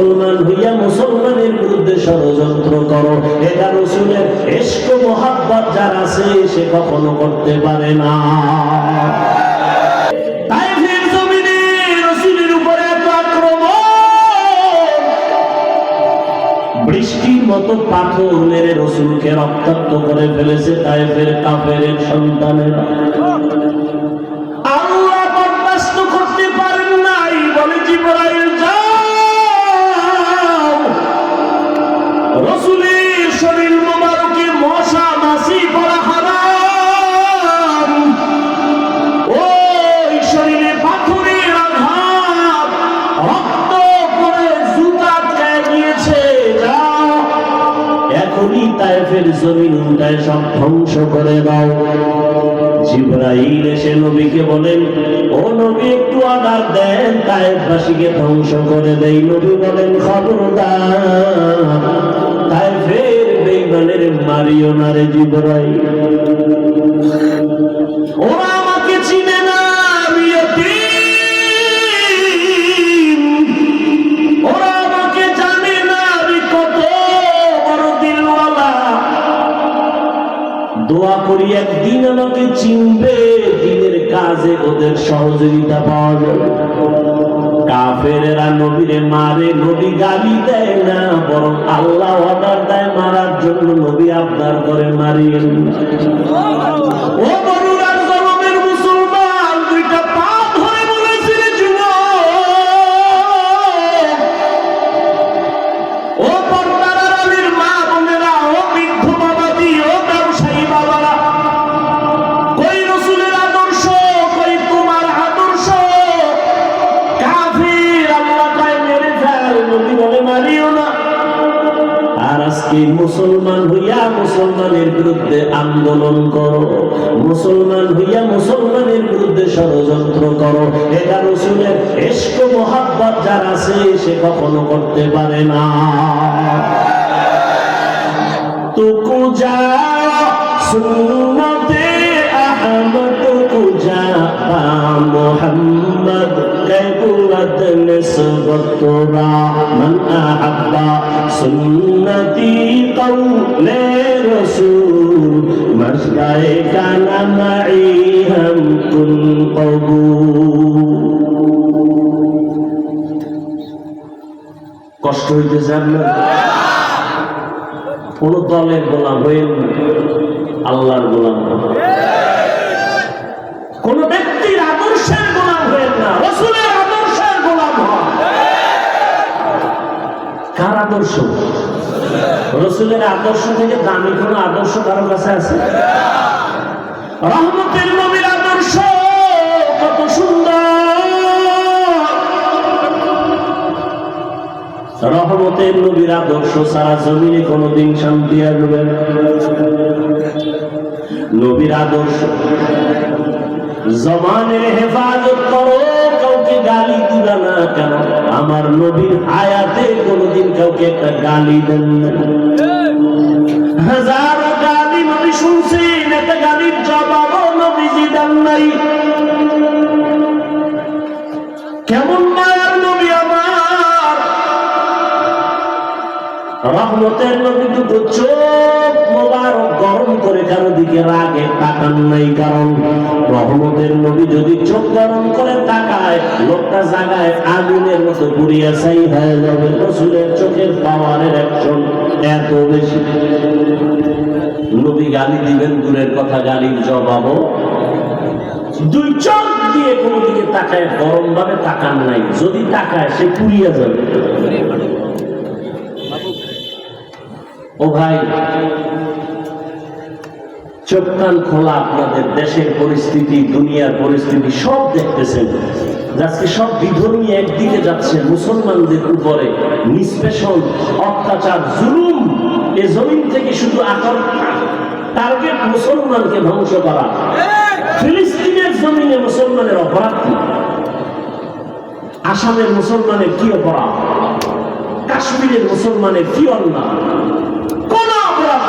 মুসলমান হইয়া মুসলমানের বিরুদ্ধে ষড়যন্ত্র করো। এটা রসুলের এস্ক মোহাব্বত যার আছে, সে কখনো করতে পারে না। পাথর মেরে রসুলকে রক্তাক্ত করে ফেলেছে তাইফের কাফের সন্তানেরা। রসুলের শরীর মোবারকে মশা, মাছি পড়া হারাম। ওই পাথরের আঘাত, রক্ত পরে জুতা গায়ে গিয়েছে যাও। এখনই তাইফের জমিন উল্টায় সব ধ্বংস করে দাও। জিব্রাইল এসে নবীকে বলেন, ও নবী, একটু অর্ডার দেন, তাইফবাসীকে ধ্বংস করে দেই। নবী বলেন, খবরদার। দোয়া করি একদিন আমাকে চিনবে, দিনের কাজে ওদের সহযোগিতা পাওয়া যাবে। কাফেরেরা নবীরে মারে, নবী গালি দেয় না, বরং আল্লাহ অর্ডার দেয়। নবী আবদার করে মারিয়েন ও আজকে মুসলমান হইয়া মুসলমানের বিরুদ্ধে আন্দোলন করো। মুসলমান হইয়া মুসলমানের বিরুদ্ধে ষড়যন্ত্র করো। এটা রসুলের এস্ক মোহাব্বত যার আছে, সে কখনো করতে পারে না। তুকু যা, সুন্নতে আহমদ তুকু যা মোহাম্মদ। كبرت نسبة من أحب سنتي قول رسول مسجد كان معي هم كن قبول কষ্ট হইতেছে আপনার কোন দলের গোলাম হইল না আল্লাহর গোলাম হন। কোন ব্যক্তির আদর্শ? রসুলের আদর্শ থেকে দামি কোন আদর্শ কারও কাছে আছে? রহমতের নবীর আদর্শ, কত সুন্দর! রহমতের নবীর আদর্শ সারা জমিনে কোনোদিন শান্তি আসবে নবীর আদর্শ। জমানের হেফাজত করো। গালি দিবা না কেন? আমার নবীর হায়াতে কোনদিন কাউকে একটা গালি দেন না। হাজারো গালি নবী শুনছেন, একটা গালির জবাবও নবীজি দেন নাই। কেমন রহমতের নবী দুটো চোখ মোবারক গরম করে কারও দিকে রাগে তাকান নাই, কারণ রহমতের নবী যদি চোখ গরম করে তাকায়, লোকটা জাগায় আগুনের মতো পুড়িয়া হয়ে যাবে। রসুলের চোখের পাওয়ারের একজন এত বেশি। নবী গালি দিবেন, দূরের কথা গালির জবাবও। দুই চোখ দিয়ে কোনো দিকে তাকায় গরম ভাবে তাকান নাই। যদি তাকায়, সে পুড়িয়া যাবে। ও ভাই, চোখ কান খোলা আপনাদের দেশের পরিস্থিতি, দুনিয়ার পরিস্থিতি সব দেখতেছেন। আজকে সব বিধর্মী একদিকে যাচ্ছে মুসলমানদের উপরে। নিষ্পেষণ, অত্যাচার, জুলুম, এ জমিন থেকে শুধু আকর, টার্গেট মুসলমানকে ধ্বংস করা। ফিলিস্তিনের জমিনে মুসলমানের অপরাধ আসামের মুসলমানের কি অপরাধ? কাশ্মীরের মুসলমানের কি অন্যায়?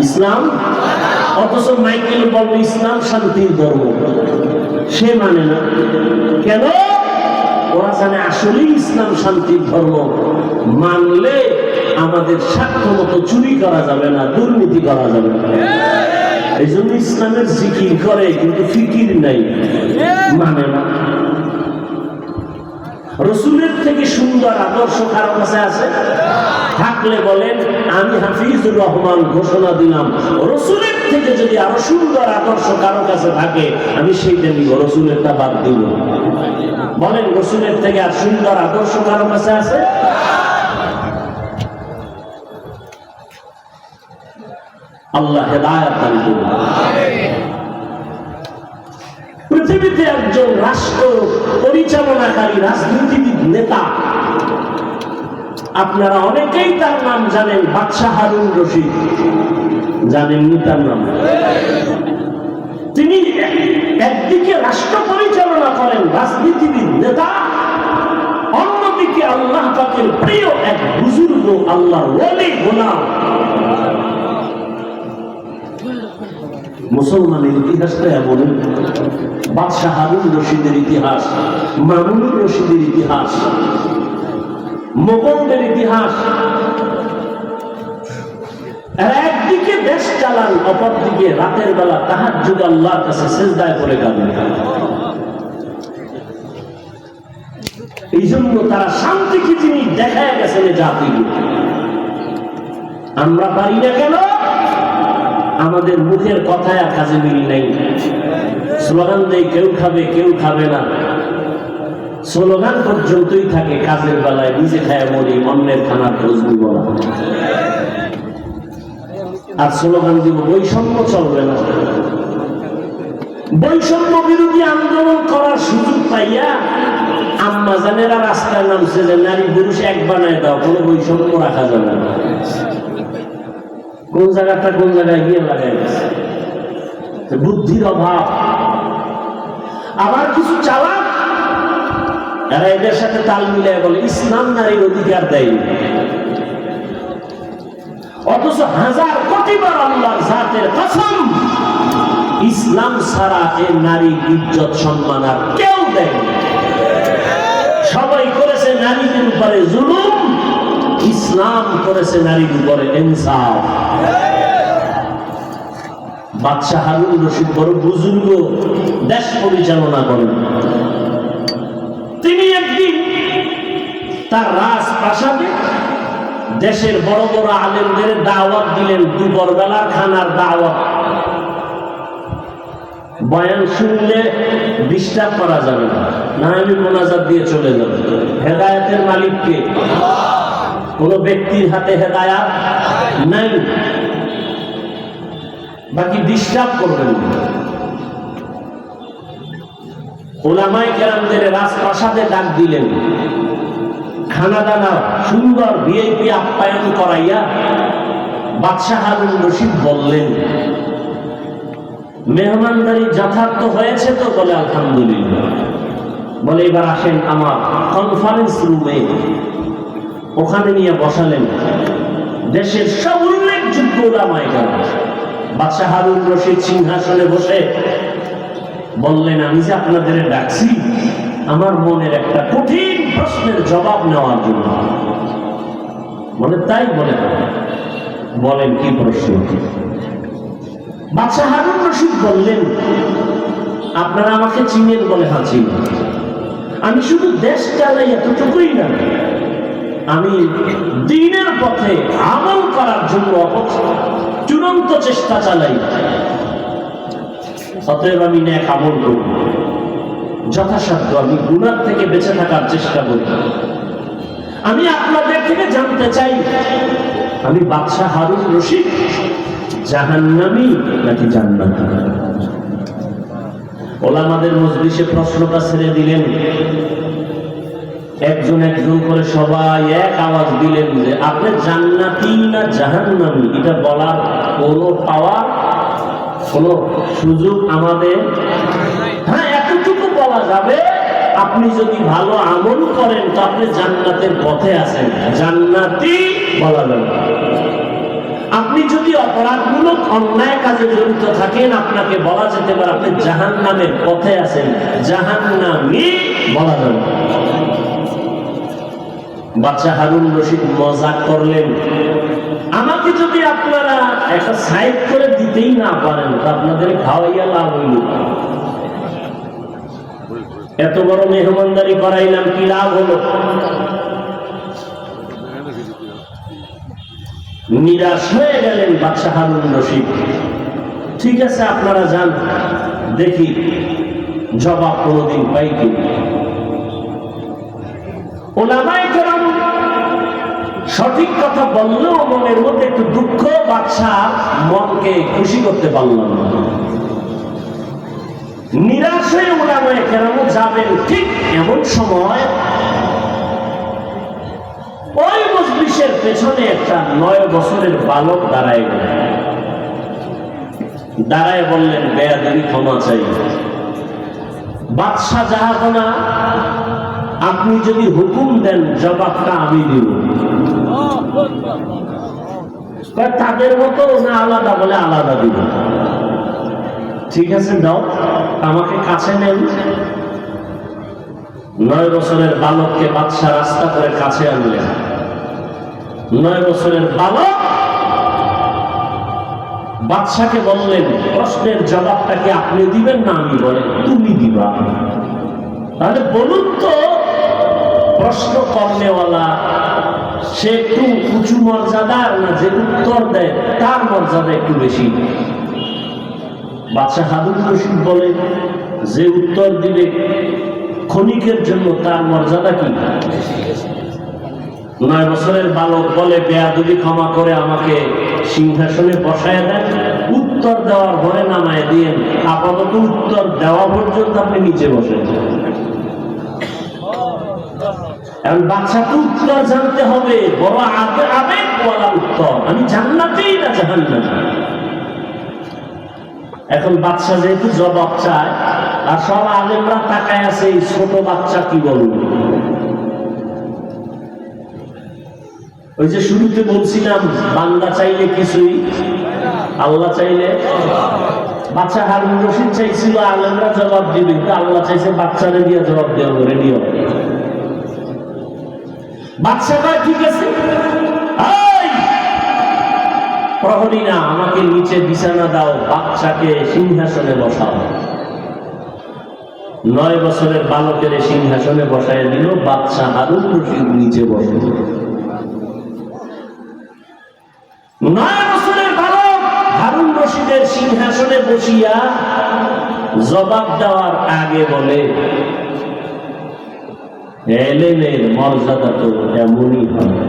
ইসলাম? অথচ মাইকেল বলল, ইসলাম শান্তির ধর্ম। সে মানে না। কেন? ওরা জানে আসলেই ইসলাম শান্তির ধর্ম। মানলে আমাদের সাক্ষ্য মতো চুরি করা যাবে না, দুর্নীতি করা যাবে না। এই জন্য ইসলামের জিকির করে, কিন্তু ফিকির নাই। মানে না। রসুলের থেকে সুন্দর আদর্শ কারও কাছে আছে? থাকলে বলেন, আমি হাফিজুর রহমান ঘোষণা দিলাম, রসুলের থেকে যদি আরও সুন্দর আদর্শ কারও কাছে থাকে, আমি সেইটা নিব রসুলেরটা বাদ দিব। বলেন, রসুলের থেকে আর সুন্দর আদর্শ কারও কাছে আছে? আল্লাহ হেদায়াত দান করুন। পৃথিবীতে একজন রাষ্ট্র পরিচালনাকারী রাজনীতিবিদ নেতা। আপনারা অনেকেই তার নাম জানেন, বাদশাহ হারুন রশিদ। জানেননি তার নাম? তিনি একদিকে রাষ্ট্র পরিচালনা করেন রাজনীতিবিদ নেতা, অন্যদিকে আল্লাহ পাকের প্রিয় এক বুজুর্গ আল্লাহ ওলি, গোলাম। মুসলমানের ইতিহাসটা এমন। বাদশাহ হারুন রশিদের ইতিহাস, মামুনুর রশিদের ইতিহাস, মোগলদের ইতিহাস। একদিকে দেশ চালান রাতের বেলা তাহার যুগ আল্লাহর কাছে সেজদায় করে কাঁদেন এই জন্য তারা শান্তি কি জিনিস দেখায় গেছেন এ জাতিকে আমরা পারি না কেন? আমাদের মুখের কথায় কাজে মিল নেই। স্লোগান দেয়, কেউ খাবে কেউ খাবে না। স্লোগান পর্যন্তই থাকে কাজের বেলায়, নিজে খায় মরি, অন্যের খানার খোঁজ দিব না। আর স্লোগান দিব, বৈষম্য চলবে না। বৈষম্য বিরোধী আন্দোলন করার সুযোগ পাইয়া আম্মা জানেরা রাস্তায় নামছে যে নারী, পুরুষ এক বানায় দাও, কোনো বৈষম্য রাখা যাবে না। কোন জায়গাটা কোন জায়গায় গিয়ে লাগাই বুদ্ধির অভাব। আবার কিছু চালাক? এরা এদের সাথে তাল মিলিয়ে বলে, ইসলাম নারীর অধিকার দেয় অথচ হাজার কোটিবার আল্লাহর জাতের কসম, ইসলাম ছাড়া এ নারী ইজ্জত, সম্মান আর কেউ দেয় সবাই করেছে নারীদের উপরে জুলুম, ইসলাম করেছে নারীর উপরে ইনসাফ বাদশাহ হারুন রশিদ বড় বুজুর্গ, দেশ পরিচালনা করেন। তিনি একদিন তার রাজপ্রাসাদে দেশের বড় বড় আলেমদের দাওয়াত দিলেন দুপুর বেলার খানার দাওয়াত। বয়ান শুনলে ডিস্টার্ব করা যাবে না না আমি মোনাজাত দিয়ে চলে যাব। হেদায়তের মালিককে কোন ব্যক্তির হাতে হেদায়াত নাই। বাকি ডিস্টার্ব করবেন না। ওলামাই কেরামদের রাজপ্রাসাদে ডাক দিলেন, খানা দানা, সুন্দর ভিআইপি আপ্যায়ন করাইয়া বাদশাহ হারুন রশিদ বললেন, মেহমানদারি যথার্থ হয়েছে তো বলে আলহামদুলিল্লাহ। বলে, এবার আসেন আমার কনফারেন্স রুমে ওখানে নিয়ে বসালেন দেশের সব উল্লেখযোগ্য ওলামায় কেরাম। বাদশাহ হারুন রশিদ সিংহাসনে বসে বললেন, আমি যে আপনাদের ডাকছি, আমার মনের একটা কঠিন প্রশ্নের জবাব নেওয়ার জন্য। বলে তাই বলে বলেন, কি প্রশ্ন? বাদশাহ হারুন রশিদ বললেন, আপনারা আমাকে চিনেন বলে হাঁচি আমি শুধু দেশ চালাই এতটুকুই না আমি দিনের পথে আমল করার জন্য চূড়ান্ত চেষ্টা চালাই। অতএব আমি ন্যাক আমল করব। যথাসাধ্য আমি গুণার থেকে বেঁচে থাকার চেষ্টা করি। আমি আপনাদের থেকে জানতে চাই, আমি বাদশাহ হারুন রশিদ, জাহান্নামি নাকি জান্নাতি? ওলামাদের মজলিসে প্রশ্নটা ছেড়ে দিলেন। একজন একজন করে সবাই এক আওয়াজ দিলে বুঝে, আপনি জান্নাতি না জাহান্নামি? এটা বলার কোনো পাওয়ার কোনো সুযোগ আমাদের হ্যাঁ এতটুকু বলা যাবে, আপনি যদি ভালো আমল করেন তো আপনি জান্নাতের পথে আছেন। জান্নাতি বলা যাবে আপনি যদি অপরাধমূলক অন্যায় কাজে জড়িত থাকেন, আপনাকে বলা যেতে পারে আপনি জাহান নামের পথে আছেন। জাহান নামি বলা যাবে। বাচ্চা হারুন রশিদ মজা করলেন। আমাকে যদি আপনারা একটা সাইড করে দিতেই না পারেন, তো আপনাদের খাওয়াইয়া লাভ হইল এত বড় মেহমানদারি করাইলাম, কি লাভ হলো? নিরাশ হয়ে গেলেন বাদশাহ হারুন রশিদ। ঠিক আছে, আপনারা যান, দেখি জবাব কোনোদিন পাই কি সঠিক কথা বললেও মনের মধ্যে একটু দুঃখ বাচ্চা মনকে খুশি করতে পারলাম না। নিরাশ হয়ে ওলামায়ে কেরামও যাবেন ঠিক এমন সময় ওই মজলিসের পেছনে একটা নয় বছরের বালক দাঁড়ায় গেল। দাঁড়ায় বললেন বেয়াদি ক্ষমা চাই। বাদশাহ জাহাপনা আপনি যদি হুকুম দেন, জবাবটা আমি দিব। তাদের মতো না আলাদা বলে আলাদা দিব? ঠিক আছে দাও আমাকে কাছে নেন। নয় বছরের বালককে বাদশাহ রাস্তা করে কাছে আনলেন। নয় বছরের বালক বাদশাকে বললেন, প্রশ্নের জবাবটা কি আপনি দিবেন না আমি বলেন, তুমি দিবা। তাহলে বলুন তো, প্রশ্ন কর্মেওয়ালা সে একটু উঁচু মর্যাদার না যে উত্তর দেয়, তার মর্যাদা একটু বেশি। বাদশাহ হাদুল রশিদ বলে, যে উত্তর দিবে ক্ষণিকের জন্য তার মর্যাদা কি? নয় বছরের বালক বলে, বেয়াদুবি ক্ষমা করে আমাকে সিংহাসনে বসায় দেন, উত্তর দেওয়ার ভরে নামায় দিয়ে, আপাতত উত্তর দেওয়া পর্যন্ত আপনি নিচে বসেন। এখন বাচ্চাকে উত্তর জানতে হবে। বড় আগে আবেগ বলা উত্তর। আমি জান্নাতেই না এখন বাচ্চা যেহেতু জবাব চায়, আর সব আলেমরা তাকায় আছে, এই ছোট বাচ্চা কি ওই যে শুরুতে বলছিলাম, বান্দা চাইলে কিছুই, আল্লাহ চাইলে বাচ্চা হারুন রশিদ চাইছিল, আলেমরা জবাব দিবে, কিন্তু আল্লাহ চাইছে বাচ্চারে দিয়ে জবাব দেওয়া করে নিও কয় ঠিক আছে? প্রহরী না আমাকে নিচে বিছানা দাও বাচ্চাকে সিংহাসনে বসাও। নয় বছরের বালকের সিংহাসনে বসায় দিল বাচ্চা রশিদ নিচে বসে। নয় বছরের বালক হারুন রশিদের সিংহাসনে বসিয়া জবাব দেওয়ার আগে বলে এলেমের মর্যাদা তো এমনই হবে।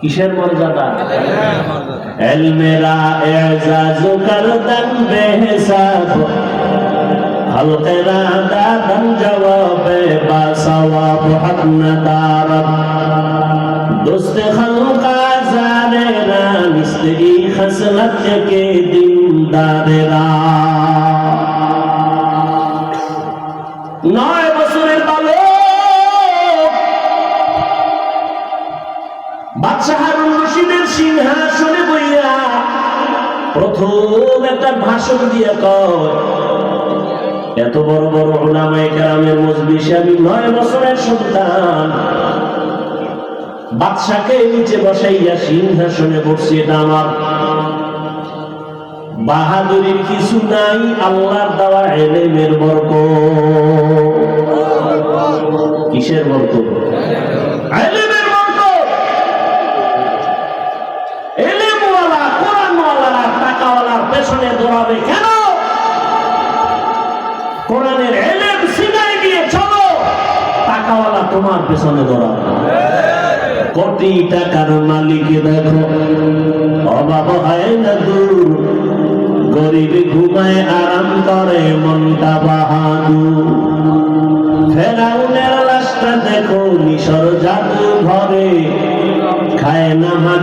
কিসের মর্যাদা? এলমেরা এজাজু কারদান বেহসাব। হালকেরা দাদান জবাবে বা সওয়াব হাকনা দারব দোস্ত খালকা জানেরা, মিস্ত্রি খসলত কে দিনদারেরা। একটা ভাষণ দিয়ে কয়, এত বড় বড় ওলামায়ে কেরামের মজলিসে আমি নয় বছরের সন্তান। বাদশাকে নিচে বসাইয়া সিংহাসনে বসছি এটা আমার। বাহাদুরির কিছু নাই, আল্লাহর দেওয়া এলেমের বরক কিসের বরক পেছনে দৌড়াবে কেন? কোরআনের এলেম সিনাই দিয়ে চলো। টাকাওয়ালা তোমার পেছনে দৌড়াবে। কোটি টাকার মালিক দেখো, অভাব হয় না দূর। গরিব ঘুমায়, আরাম করে, মনটা বাহাদুর। ফেরাউনের লাশটা দেখো, মিশর জাদু ঘরে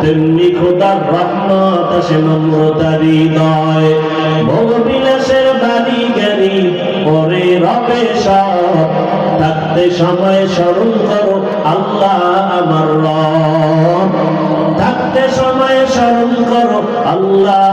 তেমনি খোদার রহমত আসে নম্রতার হৃদয়। ভোগ বিলাসের বাড়ি জ্ঞানী, পরে রবে থাকতে সময় স্মরণ করো, আল্লাহ আমার রব। থাকতে সময় স্মরণ করো, আল্লাহ